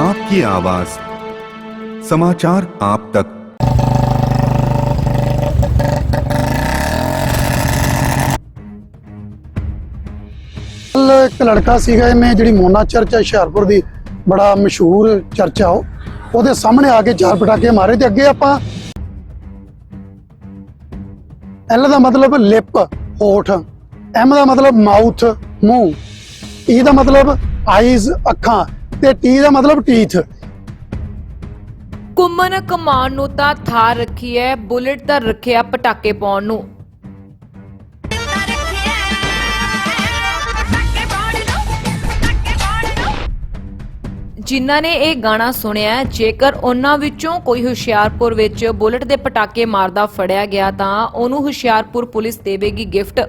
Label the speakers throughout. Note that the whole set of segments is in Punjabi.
Speaker 1: आपकी आवाज समाचार आप तक
Speaker 2: ਕੱਲ ਇੱਕ ਲੜਕਾ ਸੀਗਾ ਇਹਨੇ ਜਿਹੜੀ ਮੋਨਾ ਚਰਚ ਹੈ ਹੁਸ਼ਿਆਰਪੁਰ ਦੀ ਬੜਾ ਮਸ਼ਹੂਰ ਚਰਚ ਆ ਉਹ ਉਹਦੇ ਸਾਹਮਣੇ ਆ ਕੇ ਚਾਰ ਪਟਾਕੇ ਮਾਰੇ ਤੇ ਅੱਗੇ ਆਪਾਂ ਐਲ ਦਾ ਮਤਲਬ ਲਿਪ ਹੋਠ ਐਮ ਦਾ ਮਤਲਬ ਮਾਊਥ ਮੂੰਹ ਈ ਦਾ ਮਤਲਬ ਆਈਜ਼ ਅੱਖਾਂ ਤੇ ਟੀ ਦਾ ਮਤਲਬ ਟੀਥ।
Speaker 3: ਕੁੰਮਨ ਕਮਾਨ ਨੂੰ ਤਾਂ ਥਾਰ ਰੱਖੀ ਹੈ ਬੁਲਟ ਦਾ ਰੱਖਿਆ ਪਟਾਕੇ ਪਾਉਣ ਨੂੰ। ਜਿਨ੍ਹਾਂ ਨੇ ਇਹ ਗਾਣਾ ਸੁਣਿਆ, ਜੇਕਰ ਉਹਨਾਂ ਵਿੱਚੋਂ ਕੋਈ ਹੁਸ਼ਿਆਰਪੁਰ ਵਿੱਚ ਬੁਲਟ ਦੇ ਪਟਾਕੇ ਮਾਰਦਾ ਫੜਿਆ ਗਿਆ ਤਾਂ ਉਹਨੂੰ ਹੁਸ਼ਿਆਰਪੁਰ ਪੁਲਿਸ ਦੇਵੇਗੀ ਗਿਫਟ।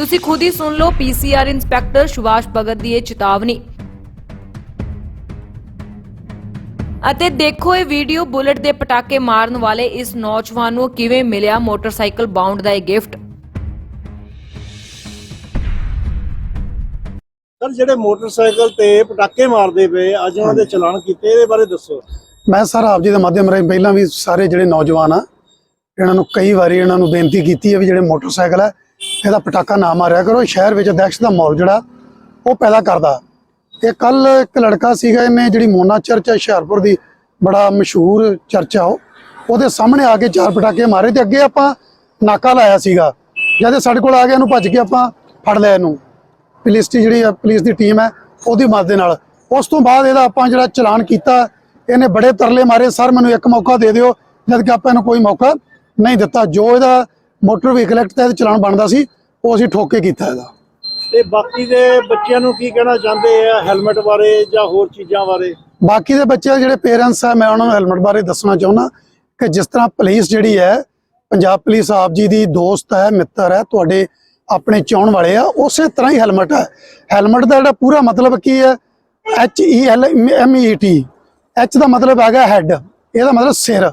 Speaker 3: ਤੁਸੀਂ ਖੁਦ ਹੀ ਸੁਣ ਲਓ ਪੀਸੀਆਰ ਇੰਸਪੈਕਟਰ ਸੁਭਾਸ਼ ਭਗਤ ਦੀ ਇਹ ਚੇਤਾਵਨੀ। ਅਤੇ ਦੇਖੋ ਇਹ ਵੀਡੀਓ ਬੁਲਟ ਦੇ ਪਟਾਕੇ ਮਾਰਨ ਵਾਲੇ ਇਸ ਨੌਜਵਾਨ ਨੂੰ ਕਿਵੇਂ ਮਿਲਿਆ ਮੋਟਰਸਾਈਕਲ ਬਾਉਂਡ ਦਾ ਇਹ ਗਿਫਟ।
Speaker 4: ਸਰ ਜਿਹੜੇ ਮੋਟਰਸਾਈਕਲ ਤੇ ਪਟਾਕੇ ਮਾਰਦੇ ਪਏ ਅੱਜ ਉਹਨਾਂ ਦੇ ਚਲਾਨ ਕੀਤੇ ਇਹਦੇ ਬਾਰੇ ਦੱਸੋ।
Speaker 2: ਮੈਂ ਸਰ ਆਪ ਜੀ ਦੇ ਮਾਧਿਅਮ ਰਾਹੀਂ ਪਹਿਲਾਂ ਵੀ ਸਾਰੇ ਜਿਹੜੇ ਨੌਜਵਾਨ ਆ ਇਹਨਾਂ ਨੂੰ ਕਈ ਵਾਰੀ ਇਹਨਾਂ ਨੂੰ ਬੇਨਤੀ ਕੀਤੀ ਹੈ ਵੀ ਜਿਹੜੇ ਮੋਟਰਸਾਈਕਲ ਹੈ ਇਹਦਾ ਪਟਾਕਾ ਨਾ ਮਾਰਿਆ ਕਰੋ ਸ਼ਹਿਰ ਵਿੱਚ ਦਹਿਸ਼ਤ ਦਾ ਮਾਹੌਲ ਜਿਹੜਾ, ਉਹ ਪੈਦਾ ਕਰਦਾ। ਇਹ ਕੱਲ ਇੱਕ ਲੜਕਾ ਸੀਗਾ ਇਹਨੇ ਜਿਹੜੀ ਮੋਨਾ ਚਰਚ ਹੈ, ਹੁਸ਼ਿਆਰਪੁਰ ਦੀ, ਬੜਾ ਮਸ਼ਹੂਰ ਚਰਚ ਆ ਉਹ। ਉਹਦੇ ਸਾਹਮਣੇ ਆ ਕੇ ਚਾਰ ਪਟਾਕੇ ਮਾਰੇ ਤੇ ਅੱਗੇ ਆਪਾਂ ਨਾਕਾ ਲਾਇਆ ਸੀਗਾ। ਜਦ ਇਹ ਸਾਡੇ ਕੋਲ ਆ ਗਿਆ, ਇਹਨੂੰ ਭੱਜ ਕੇ ਆਪਾਂ ਫੜ ਲਿਆ ਇਹਨੂੰ। ਪੁਲਿਸ ਦੀ ਜਿਹੜੀ, ਪੁਲਿਸ ਦੀ ਟੀਮ ਹੈ, ਉਹਦੀ ਮਦਦ ਦੇ ਨਾਲ। ਉਸ ਤੋਂ ਬਾਅਦ ਇਹਦਾ ਆਪਾਂ ਜਿਹੜਾ ਚਲਾਨ ਕੀਤਾ, ਇਹਨੇ ਬੜੇ ਤਰਲੇ ਮਾਰੇ, ਸਰ, ਮੈਨੂੰ ਇੱਕ ਮੌਕਾ ਦੇ ਦਿਓ, ਜਦ ਕਿ ਆਪਾਂ ਇਹਨੂੰ ਕੋਈ ਮੌਕਾ ਨਹੀਂ ਦਿੱਤਾ। ਜੋ ਇਹਦਾ ਮੋਟਰ ਵਹੀਕਲ ਐਕਟ ਤਹਿਤ ਚਲਾਨ ਬਣਦਾ ਸੀ ਉਹ ਅਸੀਂ ਠੋਕ ਕੇ ਕੀਤਾ ਇਹਦਾ।
Speaker 4: ਤੇ ਬਾਕੀ ਦੇ ਬੱਚਿਆਂ ਨੂੰ ਕੀ ਕਹਿਣਾ ਚਾਹੁੰਦੇ ਆ ਹੈਲਮਟ ਬਾਰੇ ਜਾਂ ਹੋਰ ਚੀਜ਼ਾਂ ਬਾਰੇ?
Speaker 2: ਬਾਕੀ ਦੇ ਬੱਚੇ ਜਿਹੜੇ ਪੇਰੈਂਟਸ ਆ ਮੈਂ ਉਹਨਾਂ ਨੂੰ ਹੈਲਮਟ ਬਾਰੇ ਦੱਸਣਾ ਚਾਹੁੰਦਾ ਕਿ ਜਿਸ ਤਰ੍ਹਾਂ ਪੁਲਿਸ ਜਿਹੜੀ ਹੈ ਪੰਜਾਬ ਪੁਲਿਸ ਆਪ ਜੀ ਦੀ ਦੋਸਤ ਹੈ ਮਿੱਤਰ ਹੈ ਤੁਹਾਡੇ ਆਪਣੇ ਚਾਹਣ ਵਾਲੇ ਆ ਉਸੇ ਤਰ੍ਹਾਂ ਹੀ ਹੈਲਮਟ ਹੈ। ਹੈਲਮਟ ਦਾ ਜਿਹੜਾ ਪੂਰਾ ਮਤਲਬ ਕੀ ਹੈ H E L M E T H ਦਾ ਮਤਲਬ ਹੈਗਾ ਹੈਡ ਇਹਦਾ ਮਤਲਬ ਸਿਰ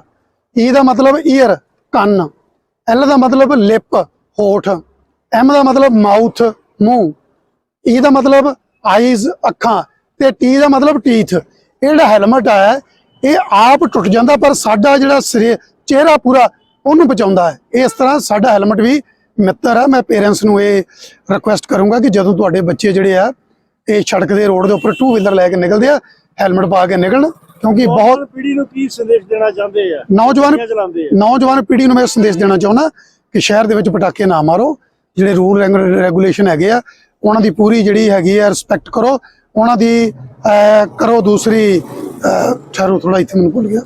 Speaker 2: ਈ ਦਾ ਮਤਲਬ ਈਅਰ ਕੰਨ। ਐਲ ਦਾ ਮਤਲਬ ਲਿਪ ਹੋਠ। ਐਮ ਦਾ ਮਤਲਬ ਮਾਊਥ ਮੂੰਹ। ਈ ਦਾ ਮਤਲਬ ਆਈਜ਼ ਅੱਖਾਂ। ਤੇ ਟੀ ਦਾ ਮਤਲਬ ਟੀਥ ਇਹ ਜਿਹੜਾ ਹੈਲਮਟ ਹੈ ਇਹ ਆਪ ਟੁੱਟ ਜਾਂਦਾ, ਪਰ ਸਾਡਾ ਜਿਹੜਾ ਸਿਰੇ ਚਿਹਰਾ ਪੂਰਾ ਉਹਨੂੰ ਬਚਾਉਂਦਾ ਹੈ। ਇਸ ਤਰ੍ਹਾਂ ਸਾਡਾ ਹੈਲਮਟ ਵੀ ਮਿੱਤਰ ਹੈ। ਮੈਂ ਪੇਰੈਂਟਸ ਨੂੰ ਇਹ ਰਿਕੁਐਸਟ ਕਰੂੰਗਾ ਕਿ ਜਦੋਂ ਤੁਹਾਡੇ ਬੱਚੇ ਜਿਹੜੇ ਆ, ਇਹ ਸੜਕ ਦੇ ਰੋਡ ਦੇ ਉੱਪਰ ਟੂ ਵੀਲਰ ਲੈ ਕੇ ਨਿਕਲਦੇ ਆ ਹੈਲਮਟ ਪਾ ਕੇ ਨਿਕਲਣ। ਕਿਉਂਕਿ ਬਹੁਤ
Speaker 4: ਪੀੜ੍ਹੀ ਨੂੰ ਕੀ ਸੰਦੇਸ਼ ਦੇਣਾ ਚਾਹੁੰਦੇ ਆ?
Speaker 2: ਨੌਜਵਾਨ
Speaker 4: ਚਲਾਉਂਦੇ ਆ?
Speaker 2: ਨੌਜਵਾਨ ਪੀੜ੍ਹੀ ਨੂੰ ਮੈਂ ਸੰਦੇਸ਼ ਦੇਣਾ ਚਾਹੁੰਦਾ ਕਿ ਸ਼ਹਿਰ ਦੇ ਵਿੱਚ ਪਟਾਕੇ ਨਾ ਮਾਰੋ ਜਿਹੜੇ ਰੂਲ ਰੈਗੂਲੇਸ਼ਨ ਹੈਗੇ ਆ ਉਹਨਾਂ ਦੀ ਪੂਰੀ ਜਿਹੜੀ ਹੈਗੀ ਆ ਰਿਸਪੈਕਟ ਕਰੋ ਉਹਨਾਂ ਦੀ ਕਰੋ ਦੂਸਰੀ ਠਹਿਰੋ ਥੋੜਾ ਇੱਥੇ ਮੈਨੂੰ ਭੁੱਲ ਗਿਆ।